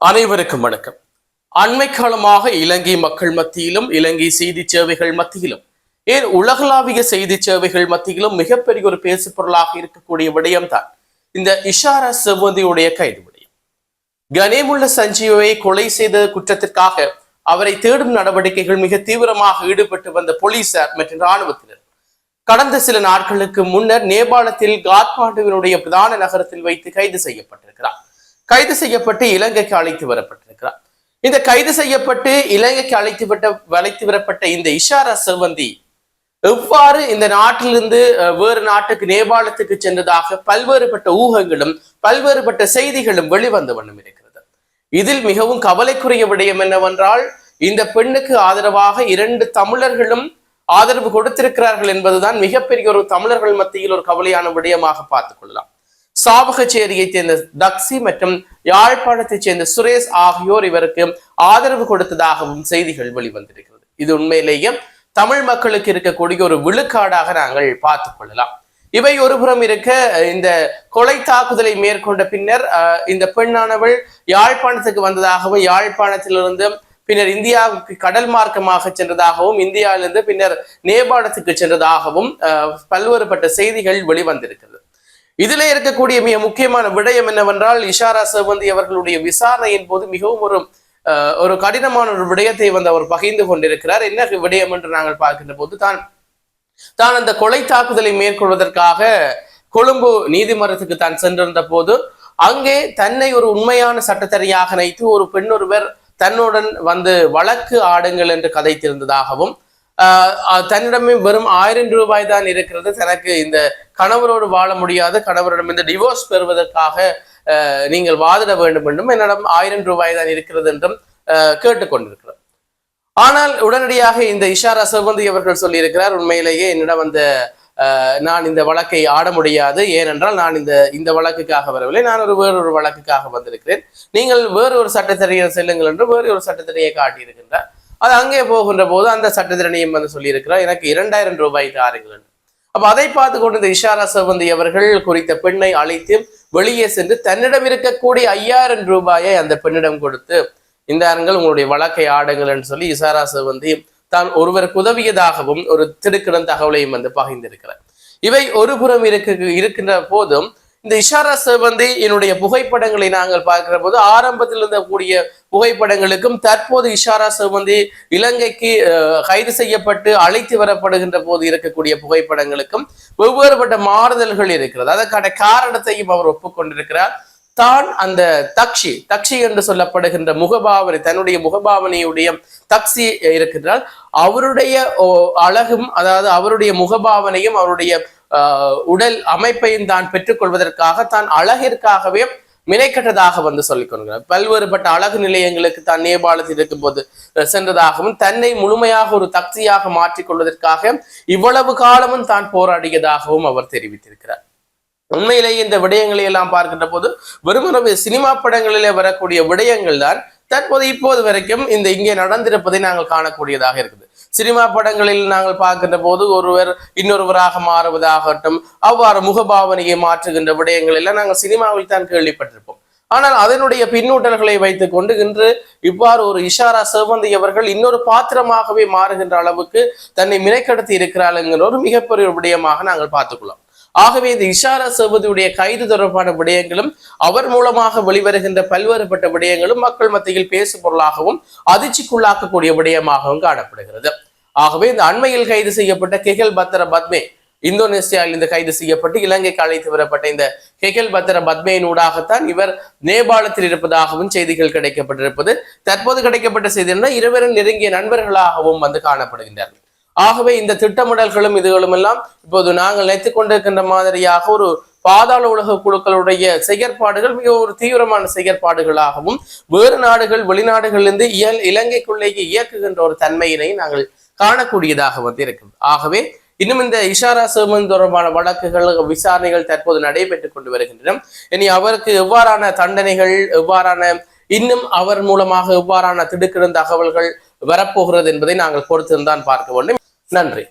அனைவருக்கும் வணக்கம். அண்மை காலமாக இலங்கை மக்கள் மத்தியிலும் இலங்கை செய்தி சேவைகள் மத்தியிலும் ஏன் உலகளாவிய செய்தி சேவைகள் மத்தியிலும் மிகப்பெரிய ஒரு பேசு பொருளாக இருக்கக்கூடிய விடயம்தான் இந்த இஷாரா செவ்வந்தியுடைய கைது விடயம். கனேமுள்ள சஞ்சீவை கொலை செய்த குற்றத்திற்காக அவரை தேடும் நடவடிக்கைகள் மிக தீவிரமாக ஈடுபட்டு வந்த போலீசார் மற்றும் இராணுவத்தினர். கடந்த சில நாட்களுக்கு முன்னர் நேபாளத்தில் காத்மாண்டுவினுடைய பிரதான நகரத்தில் வைத்து கைது செய்யப்பட்டிருக்கிறார். கைது செய்யப்பட்டு இலங்கைக்கு அழைத்து வரப்பட்டிருக்கிறார். இந்த கைது செய்யப்பட்டு இலங்கைக்கு அழைத்து விட்ட வளைத்து வரப்பட்ட இந்த இஷாரா செவ்வந்தி எவ்வாறு இந்த நாட்டிலிருந்து வேறு நாட்டுக்கு நேபாளத்துக்கு சென்றதாக பல்வேறுபட்ட ஊகங்களும் பல்வேறுபட்ட செய்திகளும் வெளிவந்த வண்ணம் இருக்கிறது. இதில் மிகவும் கவலைக்குரிய விடயம் என்னவென்றால் இந்த பெண்ணுக்கு ஆதரவாக இரண்டு தமிழர்களும் ஆதரவு கொடுத்திருக்கிறார்கள் என்பதுதான் மிகப்பெரிய ஒரு தமிழர்கள் மத்தியில் ஒரு கவலையான விடயமாக பார்த்துக் கொள்ளலாம். சாவகச்சேரியைச் சேர்ந்த தக்சி மற்றும் யாழ்ப்பாணத்தைச் சேர்ந்த சுரேஷ் ஆகியோர் இவருக்கு ஆதரவு கொடுத்ததாகவும் செய்திகள் வெளிவந்திருக்கிறது. இது உண்மையிலேயே தமிழ் மக்களுக்கு இருக்கக்கூடிய ஒரு விழுக்காடாக நாங்கள் பார்த்துக் கொள்ளலாம். இவை ஒருபுறம் இருக்க இந்த கொலை தாக்குதலை மேற்கொண்ட பின்னர் இந்த பெண்ணானவள் யாழ்ப்பாணத்துக்கு வந்ததாகவும் யாழ்ப்பாணத்திலிருந்து பின்னர் இந்தியாவுக்கு கடல் மார்க்கமாக சென்றதாகவும் இந்தியாவிலிருந்து பின்னர் நேபாளத்துக்கு சென்றதாகவும் பல்வேறுபட்ட செய்திகள் வெளிவந்திருக்கிறது. இதிலே இருக்கக்கூடிய மிக முக்கியமான விடயம் என்னவென்றால் இஷாரா செவந்தி அவர்களுடைய விசாரணையின் போது மிகவும் ஒரு ஒரு கடினமான ஒரு விடயத்தை வந்து அவர் பகிர்ந்து கொண்டிருக்கிறார். என்ன விடயம் என்று நாங்கள் பார்க்கின்ற போது தான் தான் அந்த கொலை தாக்குதலை மேற்கொள்வதற்காக கொழும்பு நீதிமன்றத்துக்கு தான் சென்றிருந்த போது அங்கே தன்னை ஒரு உண்மையான சட்டத்தறியாக நினைத்து ஒரு பெண் ஒருவர் தன்னுடன் வந்து வழக்கு ஆடுங்கள் என்று கதைத்திருந்ததாகவும் தன்னிடமே வெறும் ஆயிரம் ரூபாய் தான் இருக்கிறது. தனக்கு இந்த கணவரோடு வாழ முடியாத. கணவரிடம் இந்த டிவோர்ஸ் பெறுவதற்காக ஆஹ் நீங்கள் வாதிட வேண்டும் என்றும் என்னிடம் ஆயிரம் ரூபாய் தான் இருக்கிறது என்றும் கேட்டுக்கொண்டிருக்கிறார். ஆனால் உடனடியாக இந்த இஷாரா செவ்வந்தி அவர்கள் சொல்லியிருக்கிறார் உண்மையிலேயே என்னிடம் அந்த நான் இந்த வழக்கை ஆட முடியாது. ஏனென்றால் நான் இந்த இந்த வழக்குக்காக வரவில்லை. நான் ஒரு வேறொரு வழக்குக்காக வந்திருக்கிறேன். நீங்கள் வேறு ஒரு சட்டத்தறியை செல்லுங்கள் என்று வேறு ஒரு சட்டத்தறியை காட்டியிருக்கின்றார். அது அங்கே போகின்ற போது அந்த சட்டத்திறனையும் வந்து சொல்லியிருக்கிறார் எனக்கு இரண்டாயிரம் ரூபாய் தாருங்கள். அப்ப அதை பார்த்து கொண்டு இந்த இஷாரா சவந்தி அவர்கள் குறித்த பெண்ணை அழைத்து வெளியே சென்று தன்னிடம் இருக்கக்கூடிய ஐயாயிரம் ரூபாயை அந்த பெண்ணிடம் கொடுத்து இந்த அருங்கள் உங்களுடைய வழக்கை ஆடுங்கள் என்று சொல்லி இசாரா சவந்தி தான் ஒருவருக்கு உதவியதாகவும் ஒரு திடுக்கிடம் தகவலையும் வந்து பகிர்ந்திருக்கிறார். இவை ஒரு புறம் இருக்கு இருக்கின்ற போதும் இந்த இஷாரா செவ்வந்தி என்னுடைய புகைப்படங்களை நாங்கள் பார்க்கிற போது ஆரம்பத்தில் இருந்தக்கூடிய புகைப்படங்களுக்கும் தற்போது இஷாரா செவ்வந்தி இலங்கைக்கு கைது செய்யப்பட்டு அழைத்து வரப்படுகின்ற போது இருக்கக்கூடிய புகைப்படங்களுக்கும் வெவ்வேறுபட்ட மாறுதல்கள் இருக்கிறது. அதற்கான காரணத்தையும் அவர் ஒப்புக்கொண்டிருக்கிறார். தான் அந்த தக்ஷி தக்ஷி என்று சொல்லப்படுகின்ற முகபாவனை தன்னுடைய முகபாவனையுடைய தக்ஷி இருக்கின்றால் அவருடைய ஓ, அழகும் அதாவது அவருடைய முகபாவனையும் அவருடைய உடல் அமைப்பையும் தான் பெற்றுக்கொள்வதற்காக தான் அழகிற்காகவே மினைக்கட்டதாக வந்து சொல்லிக் கொள்கிறார். பல்வேறுபட்ட அழகு நிலையங்களுக்கு தான் நேபாளத்தில் இருக்கும்போது போது சென்றதாகவும் தன்னை முழுமையாக ஒரு தக்தியாக மாற்றிக்கொள்வதற்காக இவ்வளவு காலமும் தான் போராடியதாகவும் அவர் தெரிவித்திருக்கிறார். உண்மையிலேயே இந்த விடயங்களை எல்லாம் பார்க்கின்ற போது வெறுமனவே சினிமா படங்களிலே வரக்கூடிய விடயங்கள் தான் தற்போது இப்போது வரைக்கும் இந்த இங்கே நடந்திருப்பதை நாங்கள் காணக்கூடியதாக இருக்குது. சினிமா படங்களில் நாங்கள் பார்க்கின்ற போது ஒருவர் இன்னொருவராக மாறுவதாகட்டும் அவ்வாறு முகபாவனையை மாற்றுகின்ற விடயங்கள் எல்லாம் நாங்கள் சினிமாவில் தான் கேள்விப்பட்டிருப்போம். ஆனால் அதனுடைய பின்னூட்டல்களை வைத்துக்கொண்டு இன்று இவ்வாறு ஒரு இஷாரா சேவந்தி அவர்கள் இன்னொரு பாத்திரமாகவே மாறுகின்ற அளவுக்கு தன்னை மினைக்கடத்தி இருக்கிறாள் என்கிற ஒரு மிகப்பெரிய ஒரு விடயமாக நாங்கள் பார்த்துக்கொள்ளலாம் ஆகவே இந்த இஷாரா செவதியுடைய கைது தொடர்பான விடயங்களும் அவர் மூலமாக வெளிவருகின்ற பல்வேறுபட்ட விடயங்களும் மக்கள் மத்தியில் பேசு பொருளாகவும் அதிர்ச்சிக்குள்ளாக்கக்கூடிய விடயமாகவும் காணப்படுகிறது. ஆகவே இந்த அண்மையில் கைது செய்யப்பட்ட கெகல் பத்திர பத்மே இந்தோனேசியாவில் இந்த கைது செய்யப்பட்டு இலங்கைக்கு அழைத்து வரப்பட்ட இந்த கெகல் பத்திர பத்மையின் ஊடாகத்தான் இவர் நேபாளத்தில் இருப்பதாகவும் செய்திகள் கிடைக்கப்பட்டிருப்பது. தற்போது கிடைக்கப்பட்ட செய்தி என்ன இருவரும் நெருங்கிய நண்பர்களாகவும் வந்து காணப்படுகின்றனர் ஆகவே இந்த திட்டமிடல்களும் இதுகளும் எல்லாம் இப்போது நாங்கள் நினைத்துக் கொண்டிருக்கின்ற மாதிரியாக ஒரு பாதாள உலக குழுக்களுடைய செயற்பாடுகள் மிக ஒரு தீவிரமான செயற்பாடுகளாகவும் வேறு நாடுகள் வெளிநாடுகளிலிருந்து இயல் இலங்கைக்குள்ளேயே இயக்குகின்ற ஒரு தன்மையினை நாங்கள் காணக்கூடியதாக வந்து இருக்குது ஆகவே இன்னும் இந்த இஷாரா சேமன் தொடர்பான வழக்குகள் விசாரணைகள் தற்போது நடைபெற்றுக் கொண்டு வருகின்றன. இனி அவருக்கு எவ்வாறான தண்டனைகள் எவ்வாறான இன்னும் அவர் மூலமாக எவ்வாறான திடுக்கிடும் தகவல்கள் வரப்போகிறது என்பதை நாங்கள் பொறுத்திருந்தான் பார்க்க வேண்டும். நன்றி.